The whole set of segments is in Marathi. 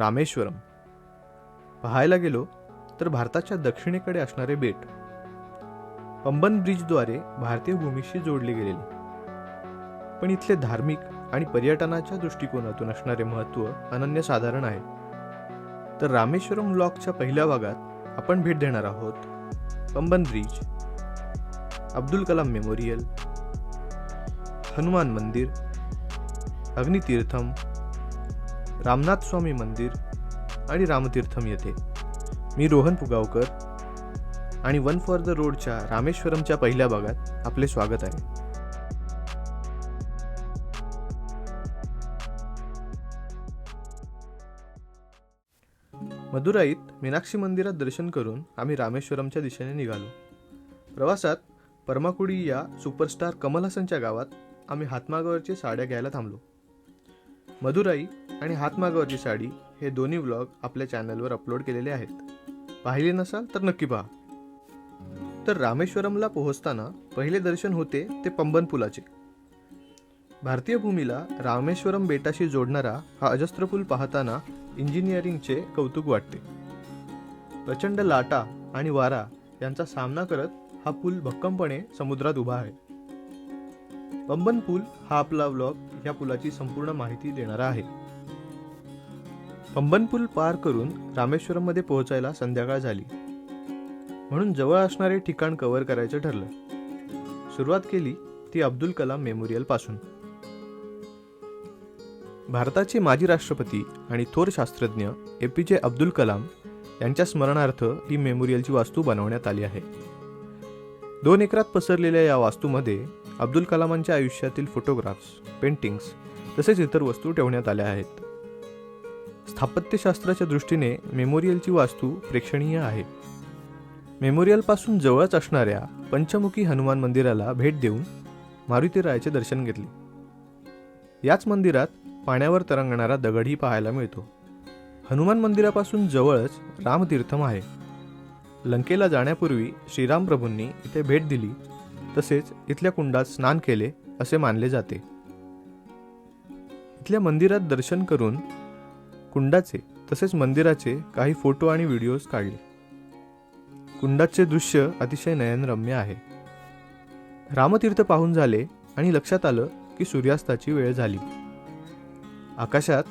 रामेश्वरम. पाहायला गेलो तर भारताच्या दक्षिणेकडे असणारे बेट. पंबन ब्रिजद्वारे भारतीय भूमीशी जोडले गेलेले. पण इथले धार्मिक आणि पर्यटनाच्या दृष्टिकोनातून असणारे महत्त्व अनन्यसाधारण आहे. तर रामेश्वरम ब्लॉकच्या पहिल्या भागात आपण भेट देणार आहोत पंबन ब्रिज अब्दुल कलाम मेमोरियल हनुमान मंदिर अग्नितीर्थम रामनाथ स्वामी मंदिर आणि रामतीर्थम येथे. मी रोहन पुगावकर आणि वन फॉर द रोडच्या रामेश्वरमच्या पहिल्या भागात आपले स्वागत आहे. मदुराईत मीनाक्षी मंदिरात दर्शन करून आम्ही रामेश्वरमच्या दिशेने निघालो. प्रवासात परमाकुडी या सुपरस्टार कमल हसनच्या गावात आम्ही हातमागावरचे साड्या घ्यायला थांबलो. मदुराई आणि हातमागावरची साडी हे दोन्ही व्लॉग आपल्या चॅनलवर अपलोड केलेले आहेत. पाहिले नसाल तर नक्की पहा. तर रामेश्वरमला पोहोचताना पहिले दर्शन होते ते पंबन पुलाचे भारतीय भूमीला रामेश्वरम बेटाशी जोडणारा हा अजस्त्र पूल पाहताना इंजिनिअरिंगचे कौतुक वाटते. प्रचंड लाटा आणि वारा यांचा सामना करत हा पूल भक्कमपणे समुद्रात उभा आहे. पंबन पूल हा आपला व्लॉग या पुलाची संपूर्ण माहिती देणारा आहे. पंबनपूल पार करून रामेश्वरममध्ये पोहोचायला संध्याकाळ झाली. म्हणून जवळ असणारे ठिकाण कव्हर करायचं ठरलं. सुरुवात केली ती अब्दुल कलाम मेमोरियलपासून भारताचे माजी राष्ट्रपती आणि थोर शास्त्रज्ञ ए पी जे अब्दुल कलाम यांच्या स्मरणार्थ ही मेमोरियलची वास्तू बनवण्यात आली आहे. दोन एकरात पसरलेल्या या वास्तूमध्ये अब्दुल कलामांच्या आयुष्यातील फोटोग्राफ्स पेंटिंग्स तसेच इतर वस्तू ठेवण्यात आल्या आहेत. स्थापत्यशास्त्राच्या दृष्टीने मेमोरियलची वास्तू प्रेक्षणीय आहे. मेमोरियलपासून जवळच असणाऱ्या पंचमुखी हनुमान मंदिराला भेट देऊन मारुती रायाचे दर्शन घेतले. याच मंदिरात पाण्यावर तरंगणारा दगडही पाहायला मिळतो. हनुमान मंदिरापासून जवळच रामतीर्थम आहे. लंकेला जाण्यापूर्वी श्रीराम प्रभूंनी इथे भेट दिली तसेच इथल्या कुंडात स्नान केले असे मानले जाते. इथल्या मंदिरात दर्शन करून कुंडाचे तसेच मंदिराचे काही फोटो आणि व्हिडिओज काढले. कुंडाचे दृश्य अतिशय नयनरम्य आहे. रामतीर्थ पाहून झाले आणि लक्षात आलं की सूर्यास्ताची वेळ झाली. आकाशात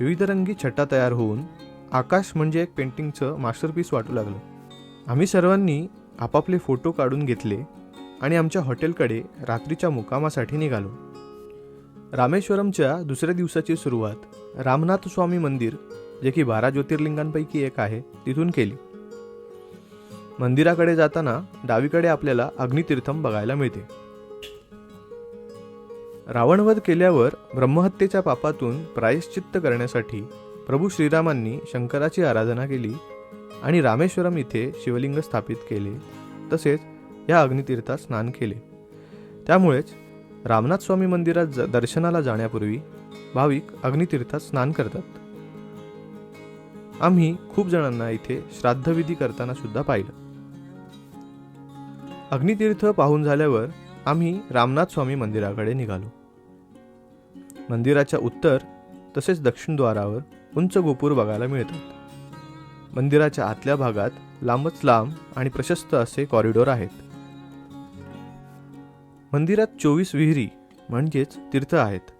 विविध रंगी छटा तयार होऊन आकाश म्हणजे एक पेंटिंगचं मास्टरपीस वाटू लागलं. आम्ही सर्वांनी आपापले फोटो काढून घेतले आणि आमच्या हॉटेलकडे रात्रीच्या मुकामासाठी निघालो. रामेश्वरमच्या दुसऱ्या दिवसाची सुरुवात रामनाथ स्वामी मंदिर जे की बारा ज्योतिर्लिंगांपैकी एक आहे तिथून केली. मंदिराकडे जाताना डावीकडे आपल्याला अग्नितीर्थम बघायला मिळते. रावणवध केल्यावर ब्रह्महत्येच्या पापातून प्रायश्चित्त करण्यासाठी प्रभू श्रीरामांनी शंकराची आराधना केली आणि रामेश्वरम इथे शिवलिंग स्थापित केले तसेच या अग्नितीर्थात स्नान केले. त्यामुळेच रामनाथ स्वामी मंदिरात दर्शनाला जाण्यापूर्वी भाविक अग्नितीर्थात स्नान करतात. आम्ही खूप जणांना इथे श्राद्धविधी करताना सुद्धा पाहिलं. अग्नितीर्थ पाहून झाल्यावर आम्ही रामनाथ स्वामी मंदिराकडे निघालो. मंदिराच्या उत्तर तसेच दक्षिण द्वारावर उंच गोपूर बघायला मिळतात. मंदिराच्या आतल्या भागात लांबच लांब आणि प्रशस्त असे कॉरिडॉर आहेत. मंदिरात चोवीस विहिरी म्हणजेच तीर्थ आहेत.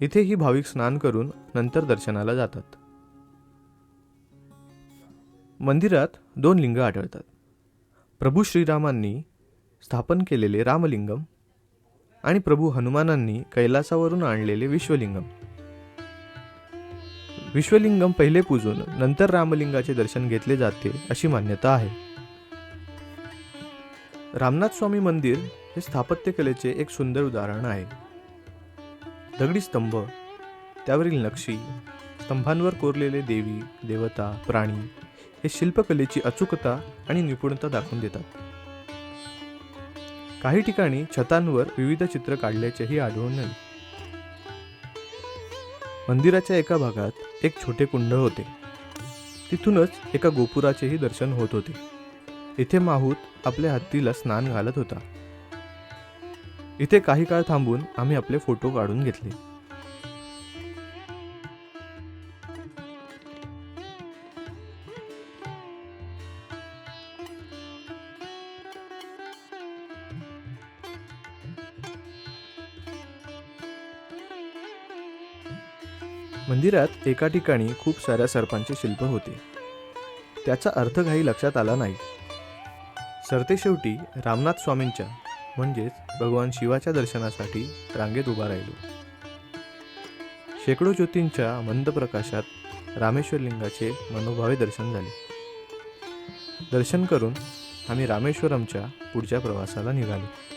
इथेही भाविक स्नान करून नंतर दर्शनाला जातात. मंदिरात दोन लिंग आढळतात. प्रभू श्रीरामांनी स्थापन केलेले रामलिंगम आणि प्रभू हनुमानांनी कैलासावरून आणलेले विश्वलिंगम. विश्वलिंगम पहिले पूजून नंतर रामलिंगाचे दर्शन घेतले जाते अशी मान्यता आहे. रामनाथ स्वामी मंदिर हे स्थापत्यकलेचे एक सुंदर उदाहरण आहे. दगडी स्तंभ त्यावरील नक्षी स्तंभांवर कोरलेले देवी देवता प्राणी हे शिल्पकलेची अचूकता आणि निपुणता दाखवून देतात. काही ठिकाणी छतांवर विविध चित्र काढल्याचेही आढळून आले मंदिराच्या एका भागात एक छोटे कुंड होते. तिथूनच एका गोपुराचेही दर्शन होत होते. इथे माहूत आपल्या हत्तीला स्नान घालत होता. इथे काही काळ थांबून आम्ही आपले फोटो काढून घेतले. मंदिरात एका ठिकाणी खूप साऱ्या सर्पांचे शिल्प होते. त्याचा अर्थ काही लक्षात आला नाही. सरतेशेवटी रामनाथ स्वामींच्या म्हणजेच भगवान शिवाच्या दर्शनासाठी रांगेत उभा राहिलो. शेकडो ज्योतींच्या मंद प्रकाशात रामेश्वर लिंगाचे मनोभावे दर्शन झाले. दर्शन करून आम्ही रामेश्वरमच्या पुढच्या प्रवासाला निघालो.